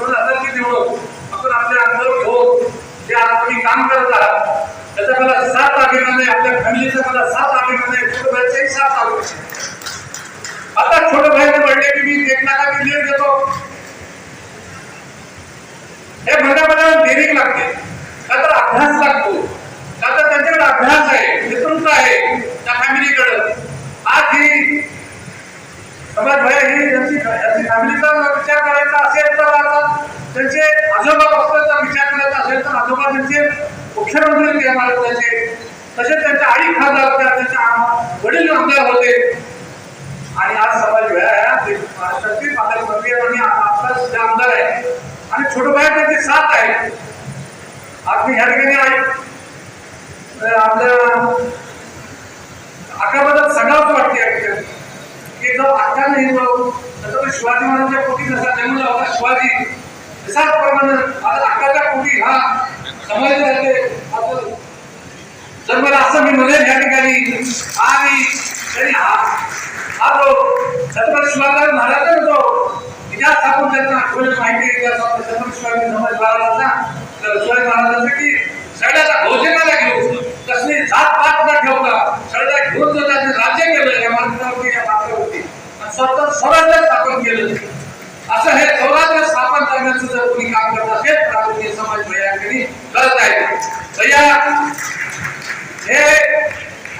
थोडं हातात निवडून आपण आपल्या अंगावर घेऊन जे आज काम करत त्याचा मला सात अभिमान आहे आपल्या फॅमिलीचा मला साथ अभिमान आहे कुटुंबाचाही साथ अभिमान आता छोटं भाईने म्हणले की मी एक लाखाची लीड देतो. हे म्हणण्यामध्ये देरी लागते. का तर अभ्यास लागतो. का तर त्यांच्याकडे अभ्यास आहे. नेतृत्व आहे. त्या फॅमिलीकडे आज ही समाज भय ही यांची यांची फॅमिलीचा विचार करायचा असेल तर आता त्यांचे आजोबा असल्याचा विचार करायचा असेल तर आजोबा त्यांचे मुख्यमंत्री ते होते त्यांचे तसेच त्यांच्या आई खासदार होत्या त्यांच्या आ- वडील आमदार होते. आणि आज समाज वेळा आहे महाराष्ट्रातील पालकमंत्री आणि आता सुद्धा आमदार आहे. आणि छोटं भाई त्यांची साथ आहे आज मी ह्या ठिकाणी आहे. आपल्या अकाबद्दल सगळंच वाटते की जो अक्का नाही त्याचा शिवाजी महाराजांच्या पोटी जसा जन्मला होता शिवाजी. तसाच प्रमाणे आज अक्काच्या हा समाज राहते आपण जन्मला असं मी म्हणेल या ठिकाणी. आणि तरी हा हा जो छत्रपती शिवाजी महाराज जो इतिहास आपण त्यांना आठवण माहिती छत्रपती शिवाजी समाज महाराजांचा तर शिवाजी महाराजांचं सगळ्याला भोजनाला घेऊन कसली जात पात न ठेवता सगळ्या घेऊन जर त्यांनी राज्य केलं या माणसावरती या आणि स्वतः स्वराज्य स्थापन केलं. असं हे स्वराज्य करण्याचं जर कोणी काम करत असेल तर आपण हे समाज महिलांकडे करत आहे. भैया हे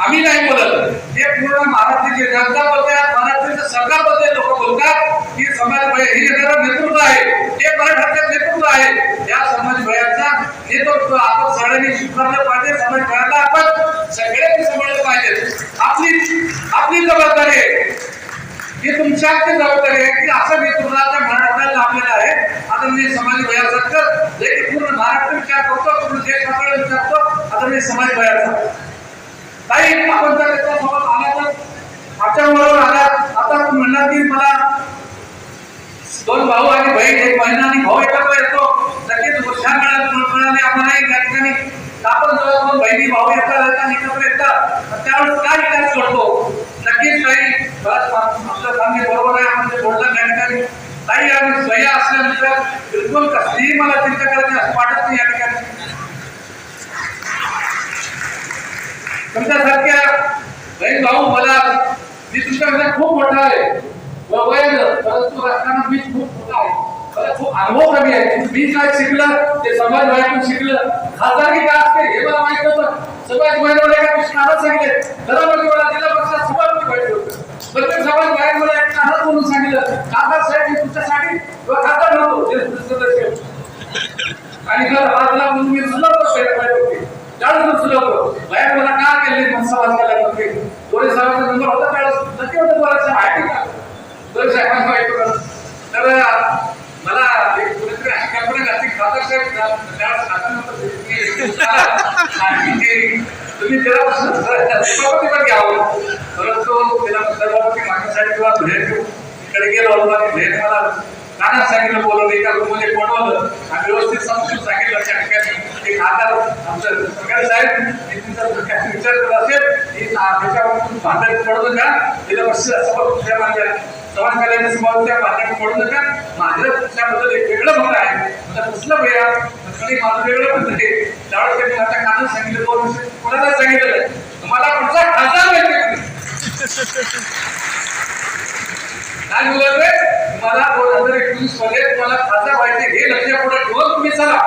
आम्ही नाही बोलत. हे पूर्ण महाराष्ट्राची जनता बोलतात महाराष्ट्राच्या सरकारबद्दल लोक बोलतात. की समाज भय हे येणारं नेतृत्व आहे. हे मराठ्याचं नेतृत्व आहे. या समाज भयाचा नेतृत्व आपण सगळ्यांनी स्वीकारलं पाहिजे समाज भयाला आपण सगळ्यांनी सांभाळलं पाहिजे. आपली आपली जबाबदारी आहे. ही तुमच्या जबाबदारी आहे की असं नेतृत्वाचा महाराष्ट्राला आपल्याला आता मी समाज भयासारखं जे की पूर्ण महाराष्ट्र विचार करतो? पूर्ण देश आपल्याला विचारतो आता मी समाज भयाचा काही आपण जर त्याच्यासोबत आला तर आमच्या बरोबर आला. आता म्हणणार की मला दोन भाऊ आणि बहीण एक बहिणा आणि भाऊ एकत्र येतो. नक्कीच उत्साह मिळाला मिळाले आम्हालाही या ठिकाणी आपण जेव्हा दोन बहिणी भाऊ येतात येतात एकत्र येतात त्यावेळेस काय विकास करतो नक्कीच काही आपलं सांगणे बरोबर आहे आपण जे बोललं त्या ठिकाणी काही आणि असल्यानंतर बिलकुल कसलीही मला चिंता करायची असं वाटत नाही या ठिकाणी. तुमच्यासारख्या बहीण भाऊ मला मी तुमच्याकडे खूप मोठा आहे. व परंतु असताना मी खूप मोठा आहे. मला खूप अनुभव कमी आहे. मी काय शिकलं ते समाज वाईटून शिकलं. खासदारकी काय असते हे मला माहीत नव्हतं. समाज वाईटमध्ये काय कृष्णाला सांगितले. घरामध्ये मला जिल्हा परिषद सभापती व्हायचं प्रत्येक समाज वाईट मला एक नाराज म्हणून सांगितलं. खासदार साहेब मी तुमच्यासाठी किंवा खासदार नव्हतो आणि घर हातला लावून मी सुलभतो होते त्यावेळेस सुलभतो बाहेर मला का केले? मग समाज केल्यानंतर थोडे समाजाचा नंबर होता त्यावेळेस नक्की होतं बरं माहिती का? दोन साहेबांना माहिती तर मला एक कुठेतरी अशी कल्पना घातली खासदार साहेब त्यावेळेस शासनामध्ये तुम्ही. त्याला सभापती पण घ्यावं. परंतु त्याला सभापती मागण्यासाठी किंवा इकडे गेलो आणि भेट मला नाना सांगितलं बोलवलं एका रूममध्ये बोलवलं आणि व्यवस्थित समजून सांगितलं त्या ठिकाणी. एक हातात आमचं सरकारी साहेब मी तुमचा विचार करत असेल. भांडण पडू नका तिला वर्ष समोर माझ्या समाज समोर त्या भांडण पडू नका माझं त्याबद्दल एक वेगळं मत आहे. मला कुठलं भैया? आणि माझं वेगळं मत आहे. त्यावेळेस त्यांनी सांगितलं दोन कोणाला सांगितलं तुम्हाला पुढचा खासदार मला दोन हजार एकवीसमध्ये तुम्हाला खासदार व्हायचे हे लक्ष पुढे ठेवून तुम्ही चला.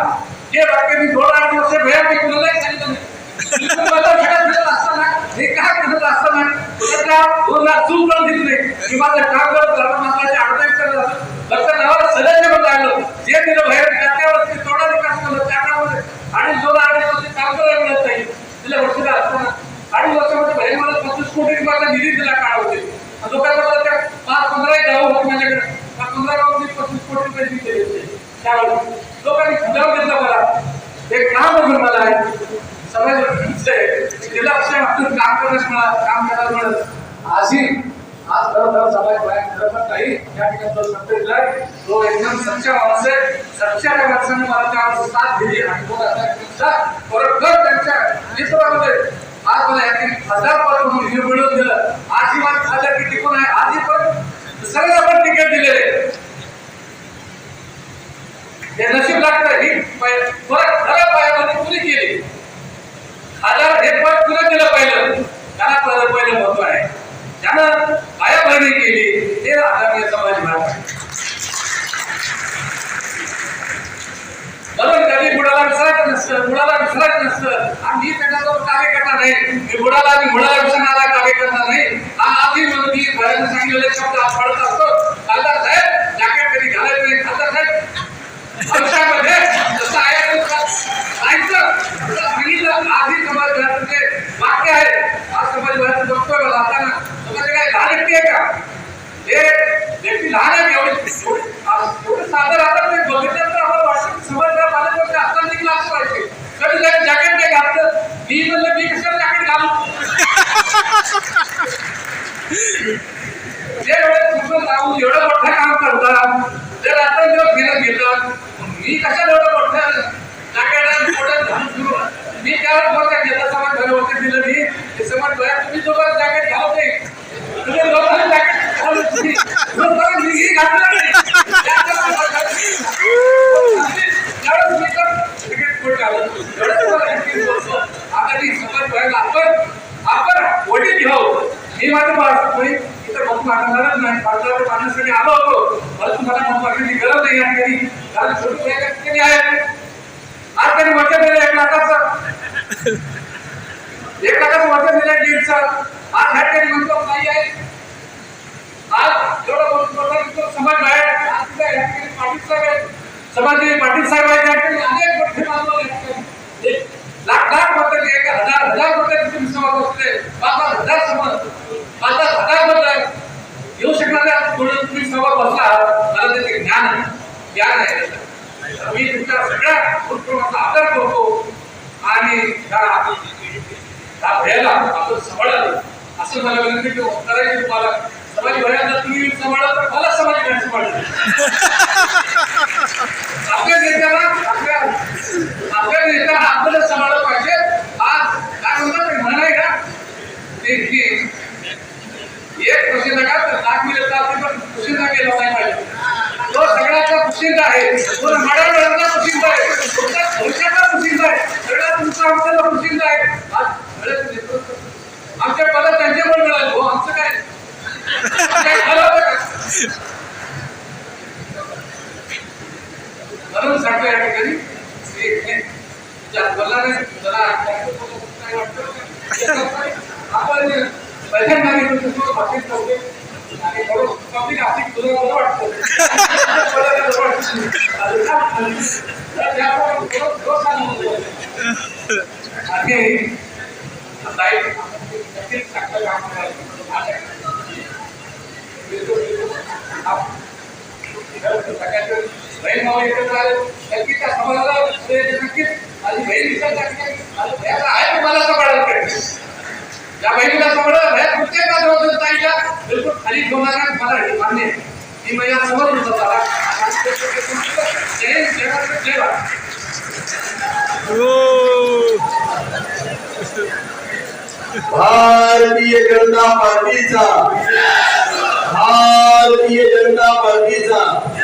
हे वाक्य मी दोन आठ वर्ष भैया मी कुणालाही सांगितलं नाही तुम्ही मला खेळत फिरत असताना हे काय करत असताना तुझ्या दोन लाख चूक पण दिली नाही की माझं काम करत अडचण करत फक्त नावाला सदस्य पण लागलं जे दिलं बाहेर ते विकास केला त्या काळामध्ये आणि दोन अडीच वर्ष मिळत नाही. तिला वर्षाला असताना अडीच वर्षामध्ये बाहेर मला पंचवीस कोटी रुपयाचा निधी दिला काळ होते लोकांना त्या पाच गाव होते माझ्याकडे. पंधरा गावामध्ये पस्तीस कोटी रुपये दिले होते. त्यावेळेस लोकांनी खिलाव घेतला मला. एक काम बघून मला आहे समाज गेल्या वर्षी आपण काम करण्यास मिळालं काम करायला मिळत आजही आज खरं खरं समाज बाहेर खरं पण काही या ठिकाणी तो सत्तेत आहे तो एकदम सच्चा माणूस आहे सच्च्या त्या माणसाने मला त्या साथ दिली आणि तो आता बरोबर त्यांच्या नेतृत्वामध्ये आज मला यातील खासदार पद म्हणून हे मिळवून दिलं आज ही माझी खासदार किती टिकून आहे आजही पण सगळ्यांना आपण तिकीट दिलेले हे नशीब लागतं ही पै- परत खरं पायामध्ये कुणी केली आता हे पद तुला दिलं पहिलं त्याला पहिलं पहिलं महत्त्व आहे त्यानं पायाभरणी केली हे आदरणीय समाज भाग आहे म्हणून कधी बुडाला विसरायचं नसतं बुडाला विसरायचं आणि मी त्याच्यासोबत कार्यकर्ता नाही. मी बुडाला आणि बुडाला विसरणारा कार्यकर्ता नाही. हा आधी म्हणून मी भयानं सांगितलेले शब्द आज पडत असतो. आता साहेब जॅकेट कधी घालायचं नाही खासदार साहेब आयुष्यामध्ये जसं आहे तसं सांगितलं तसं सांगितलं आधी समाज भराचे वाक्य आहे आज समाज भराचं बघतोय मला आता ना समाज काय लहान व्यक्ती आहे का हे व्यक्ती लहान आहे एवढी एवढी- आज एवढं साधं राहतात ते बघितल्यानंतर आम्हाला वाटतं की समाज जरा माझ्याकडे असताना देखील असं पाहिजे कधी जरी जॅकेट नाही घातलं मी म्हणलं मी कशाला जॅकेट घालू जे एवढं सुंदर राहून एवढं मोठं काम करतात ते रात्र दिवस गेलं गेलं मी कशाला एवढं मोठं नाकाडा मोठं घालून सुरू मी त्यावेळेस बघा घेतलं समाज घरी होते दिलं मी. ते समाज भरात तुम्ही जोपर्यंत जॅकेट घ्यावं नाही तुम्ही लोकांनी जॅकेट घालून तुम्ही. जोपर्यंत मी ही घातलं नाही. तर जॅकेट कोट घालून एवढं तुम्हाला बोलतो. आता ती समाज भरायला आपण आपण वडील घेऊ मी माझं बाळ कोणी नाही. आलो होतो परंतु मला मत गरज नाही आहे कधी. कारण छोटी बहीण आहे? आज त्यांनी वचन दिलं एक लाखाचं एक लाखाचं वचन दिलं दीडचं. आज ह्या ठिकाणी म्हणतो नाही आहे. आज समाज बाहेर आज ह्या ठिकाणी पाटील साहेब आहेत. पाटील साहेब आहेत. त्या ठिकाणी अनेक मोठे मानव एक लाख लाख मतं एक हजार हजार मतं तुम्ही समाज बसले. पाच हजार समाज पाच पाच हजार मतं येऊ शकणाऱ्या म्हणून तुम्ही सभा बसला आहात. मला त्याचे ज्ञान आहे ज्ञान आहे. मी तुमच्या सगळ्या उपक्रमाचा आदर करतो आणि भयाला आपण सांभाळाल असं मला विनंती करायची तुम्हाला समाज भयाला तुम्ही सांभाळा तर मला समाज भय सांभाळतो आपल्या नेत्याला आपल्या आपल्या नेत्याला आपल्याला सांभाळलं पाहिजे. आज काय म्हणतात ते म्हण आहे का? ते की एक प्रसिद्ध का तर लाख मिळत पण प्रसिद्ध केला नाही पाहिजे सगळ्याचा प्रसिद्ध आहे. तो प्रसिद्ध आहे. भविष्याचा प्रसिद्ध आहे. सगळ्या तुमचा आमच्याला प्रसिद्ध आहे. आज सगळ्याचं नेतृत्व. आमच्या मिळाले. हो आमचं काय? सांगतो या ठिकाणी जरा काय वाटतं? आपण पैशांना घेतो तुमच्यासमोर आणि थोडं आर्थिक तुला वाटतं. या बहिणीला सांभाळा भया का जवळ ताईला बिलकुल खाली ठेवणार मला मान्य आहे. मी माझ्यासमोर भारतीय जनता पार्टीचा. भारतीय जनता पार्टीचा.